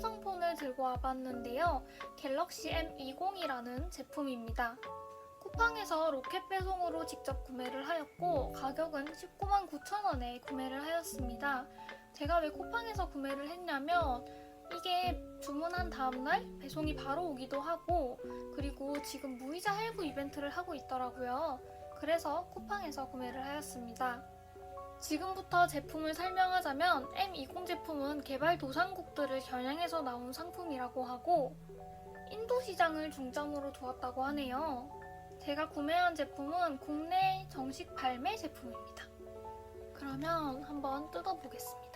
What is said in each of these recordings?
제품을 들고 와봤는데요. 갤럭시 M20이라는 제품입니다. 쿠팡에서 로켓 배송으로 직접 구매를 하였고 가격은 19만 9천 원에 구매를 하였습니다. 제가 왜 쿠팡에서 구매를 했냐면 이게 주문한 다음날 배송이 바로 오기도 하고 그리고 지금 무이자 할부 이벤트를 하고 있더라고요. 그래서 쿠팡에서 구매를 하였습니다. 지금부터 제품을 설명하자면 M20 제품은 개발 도상국들을 겨냥해서 나온 상품이라고 하고 인도 시장을 중점으로 두었다고 하네요. 제가 구매한 제품은 국내 정식 발매 제품입니다. 그러면 한번 뜯어보겠습니다.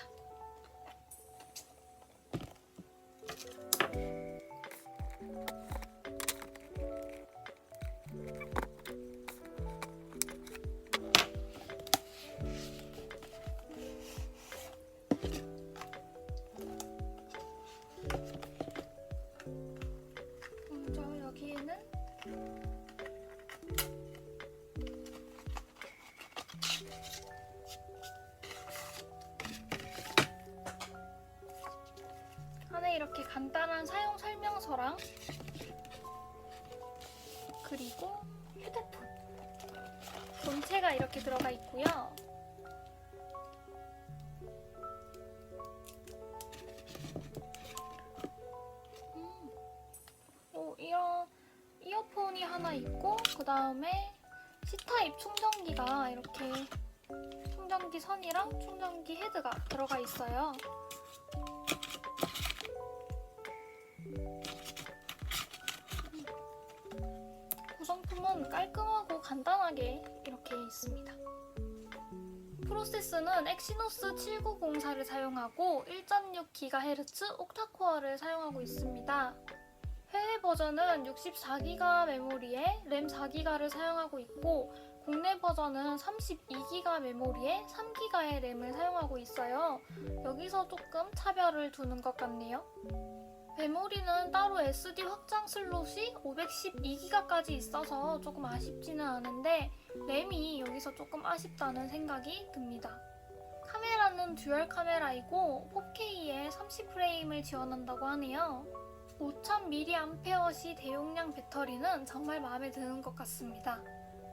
여기에는 안에 이렇게 간단한 사용 설명서랑 그리고 휴대폰 본체가 이렇게 들어가 있고요. 있고 그 다음에 C타입 충전기가 이렇게 충전기 선이랑 충전기 헤드가 들어가 있어요. 구성품은 깔끔하고 간단하게 이렇게 있습니다. 프로세스는 엑시노스 7904를 사용하고 1.6GHz 옥타코어를 사용하고 있습니다. 해외 버전은 64기가 메모리에 램 4기가를 사용하고 있고 국내 버전은 32기가 메모리에 3기가의 램을 사용하고 있어요. 여기서 조금 차별을 두는 것 같네요. 메모리는 따로 SD 확장 슬롯이 512기가까지 있어서 조금 아쉽지는 않은데 램이 여기서 조금 아쉽다는 생각이 듭니다. 카메라는 듀얼 카메라이고 4K에 30프레임을 지원한다고 하네요. 5000mAh 대용량 배터리는 정말 마음에 드는 것 같습니다.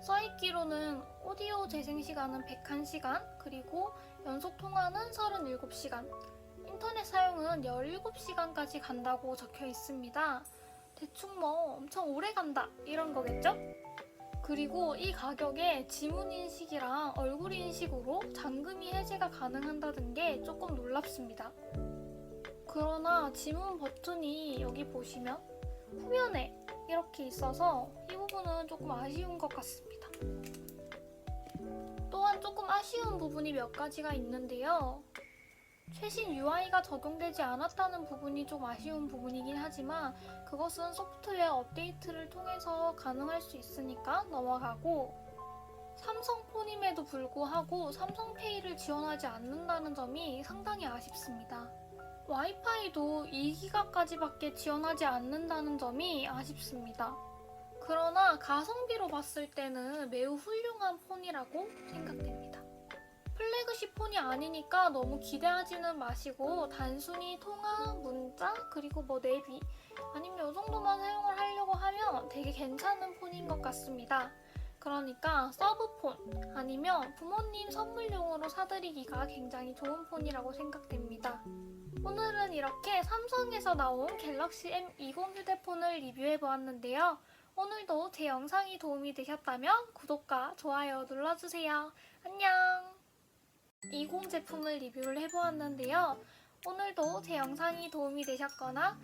써있기로는 오디오 재생 시간은 101시간, 그리고 연속 통화는 37시간, 인터넷 사용은 17시간까지 간다고 적혀 있습니다. 대충 뭐 엄청 오래 간다 이런 거겠죠? 그리고 이 가격에 지문 인식이랑 얼굴 인식으로 잠금이 해제가 가능한다는 게 조금 놀랍습니다. 그러나 지문 버튼이 여기 보시면 후면에 이렇게 있어서 이 부분은 조금 아쉬운 것 같습니다. 또한 조금 아쉬운 부분이 몇 가지가 있는데요. 최신 UI가 적용되지 않았다는 부분이 좀 아쉬운 부분이긴 하지만 그것은 소프트웨어 업데이트를 통해서 가능할 수 있으니까 넘어가고 삼성폰임에도 불구하고 삼성페이를 지원하지 않는다는 점이 상당히 아쉽습니다. 와이파이도 2기가까지밖에 지원하지 않는다는 점이 아쉽습니다. 그러나 가성비로 봤을 때는 매우 훌륭한 폰이라고 생각됩니다. 플래그십 폰이 아니니까 너무 기대하지는 마시고 단순히 통화, 문자, 그리고 뭐 내비 아니면 이 정도만 사용을 하려고 하면 되게 괜찮은 폰인 것 같습니다. 그러니까 서브폰 아니면 부모님 선물용으로 사드리기가 굉장히 좋은 폰이라고 생각됩니다. 오늘은 이렇게 삼성에서 나온 갤럭시 M20 휴대폰을 리뷰해 보았는데요. 오늘도 제 영상이 도움이 되셨다면 구독과 좋아요 눌러주세요. 안녕! 20 제품을 리뷰를 해보았는데요. 오늘도 제 영상이 도움이 되셨거나